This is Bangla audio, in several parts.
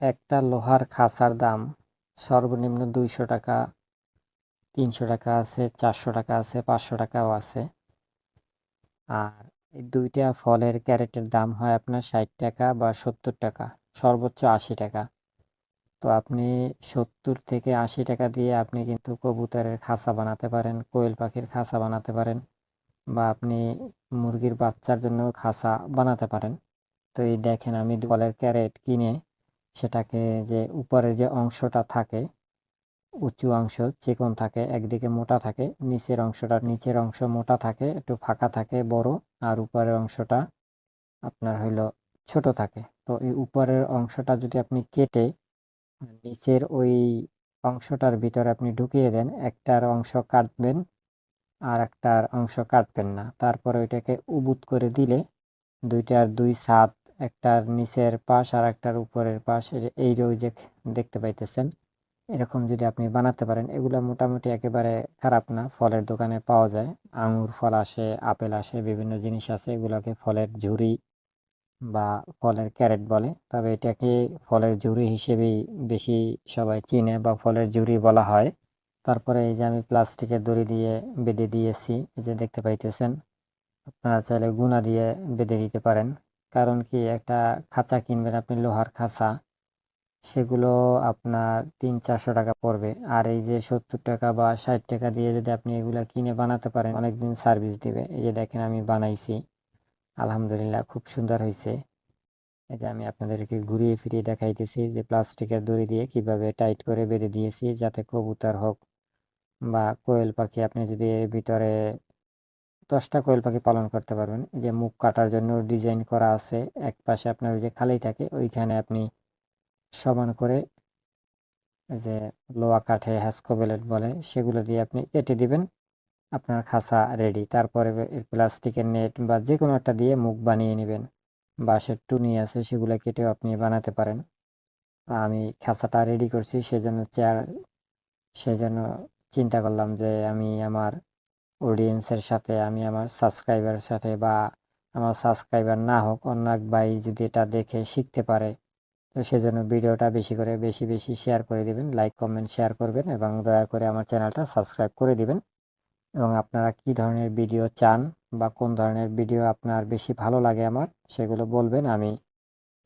একটা লোহার খাঁচার দাম। সর্বনিম্ন দুইশো টাকা, তিনশো টাকা আছে, চারশো টাকা আছে, পাঁচশো টাকাও আছে। আর এই দুইটা ফলের ক্যারেটের দাম হয় আপনার ষাট টাকা বা সত্তর টাকা, সর্বোচ্চ আশি টাকা। তো আপনি সত্তর থেকে আশি টাকা দিয়ে আপনি কিন্তু কবুতরের খাঁচা বানাতে পারেন, কোয়েল পাখির খাঁচা বানাতে পারেন বা আপনি মুরগির বাচ্চার জন্য খাঁচা বানাতে পারেন। তো এই দেখেন আমি ফলের ক্যারেট কিনে সেটাকে যে উপরের যে অংশটা থাকে, উঁচু অংশ, চিকন থাকে, একদিকে মোটা থাকে, নিচের অংশটা, নিচের অংশ মোটা থাকে, একটু ফাঁকা থাকে, বড়, আর উপরের অংশটা আপনার হইল ছোট থাকে। তো এই উপরের অংশটা যদি আপনি কেটে নিচের ওই অংশটার ভিতরে আপনি ঢুকিয়ে দেন, একটার অংশ কাটবেন আর একটার অংশ কাটবেন না। তারপরে ওইটাকে উবুত করে দিলে দুইটার দুই ছাদ একটার নিচের পাশ আর একটার উপরের পাশ, এই যে দেখতে পাইতেছেন, এরকম যদি আপনি বানাতে পারেন, এগুলো মোটামুটি একেবারে খারাপ না। ফলের দোকানে পাওয়া যায়, আঙুর ফল আসে, আপেল আসে, বিভিন্ন জিনিস আছে এগুলোকে ফলের ঝুড়ি বা ফলের ক্যারেট বলে। তবে এটাকে ফলের ঝুড়ি হিসেবেই বেশি সবাই চিনে বা ফলের ঝুড়ি বলা হয়। তারপরে এই যে আমি প্লাস্টিকের দড়ি দিয়ে বেঁধে দিয়েছি, এই যে দেখতে পাইতেছেন, আপনারা চাইলে গুণা দিয়ে বেঁধে দিতে পারেন। কারণ কি একটা খাঁচা কিনবেন আপনি, লোহার খাঁচা, সেগুলো আপনার তিন চারশো টাকা পড়বে। আর এই যে সত্তর টাকা বা ষাট টাকা দিয়ে যদি আপনি এগুলো কিনে বানাতে পারেন, অনেকদিন সার্ভিস দিবে। এই যে দেখেন আমি বানাইছি, আলহামদুলিল্লাহ খুব সুন্দর হয়েছে। যে আমি আপনাদেরকে ঘুরিয়ে ফিরিয়ে দেখাইতেছি যে প্লাস্টিকের দড়ি দিয়ে কীভাবে টাইট করে বেঁধে দিয়েছি, যাতে কবুতর হোক বা কোয়েল পাখি, আপনি যদি এর ভিতরে দশটা কোয়েল পাখি পালন করতে পারবেন। যে মুখ কাটার জন্য ডিজাইন করা আছে, এক পাশে আপনার ওই যে খালি থাকে ওইখানে আপনি সমান করে যে লোয়া কাঠে হ্যাসকোবেলেট বলে, সেগুলো দিয়ে আপনি কেটে দিবেন, আপনার খাঁচা রেডি তারপরে প্লাস্টিকের নেট বা যে কোনো একটা দিয়ে মুখ বানিয়ে নেবেন। বাঁশের টুনি আছে, সেগুলো কেটেও আপনি বানাতে পারেন। আমি খাঁচাটা রেডি করছি, সেজন্য চেয়ার সেজন্য চিন্তা করলাম যে আমি আমার অডিয়েন্সের সাথে আমি আমার সাবস্ক্রাইবারের সাথে বা আমার সাবস্ক্রাইবার না হোক, অন্য এক ভাই যদি এটা দেখে শিখতে পারে, তো সেজন্য ভিডিওটা বেশি করে বেশি বেশি শেয়ার করে দিবেন লাইক কমেন্ট শেয়ার করবেন এবং দয়া করে আমার চ্যানেলটা সাবস্ক্রাইব করে দিবেন। এবং আপনারা কি ধরনের ভিডিও চান বা কোন ধরনের ভিডিও আপনার বেশি ভালো লাগে আমার, সেগুলো বলবেন, আমি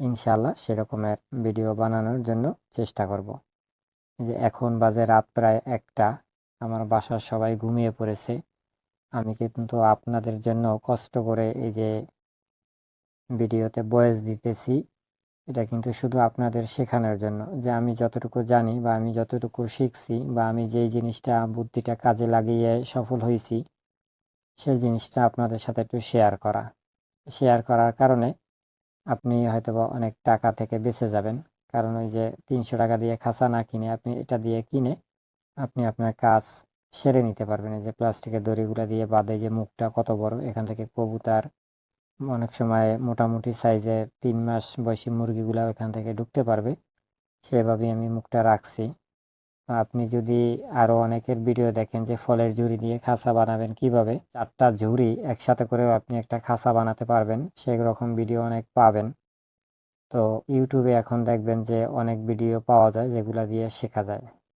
ইনশাল্লাহ সেরকমের ভিডিও বানানোর জন্য চেষ্টা করব। যে এখন বাজে রাত প্রায় একটা, আমার বাসার সবাই ঘুমিয়ে পড়েছে। আমি কিন্তু আপনাদের জন্য কষ্ট করে এই যে ভিডিওতে বয়স দিতেছি, এটা কিন্তু শুধু আপনাদের শেখানোর জন্য। যে আমি যতটুকু জানি বা আমি যতটুকু শিখছি বা আমি যেই জিনিসটা বুদ্ধিটা কাজে লাগিয়ে সফল হয়েছি, সেই জিনিসটা আপনাদের সাথে একটু শেয়ার করা। শেয়ার করার কারণে আপনি হয়তো অনেক টাকা থেকে বেঁচে যাবেন। কারণ ওই যে তিনশো টাকা দিয়ে খাঁচা না কিনে আপনি এটা দিয়ে কিনে আপনি আপনার কাজ সেরে নিতে পারবেন। যে প্লাস্টিকের দড়িগুলো দিয়ে বাঁধে যে মুখটা কত বড়, এখান থেকে কবুতার, অনেক সময় মোটামুটি সাইজের তিন মাস বয়সী মুরগিগুলো এখান থেকে ঢুকতে পারবে। সেভাবেই আমি মুখটা রাখছি। আপনি যদি আরও অনেকের ভিডিও দেখেন যে ফলের ঝুড়ি দিয়ে খাঁচা বানাবেন কীভাবে, চারটা ঝুড়ি একসাথে করেও আপনি একটা খাঁচা বানাতে পারবেন, সেই রকম ভিডিও অনেক পাবেন। তো ইউটিউবে এখন দেখবেন যে অনেক ভিডিও পাওয়া যায় যেগুলো দিয়ে শেখা যায়।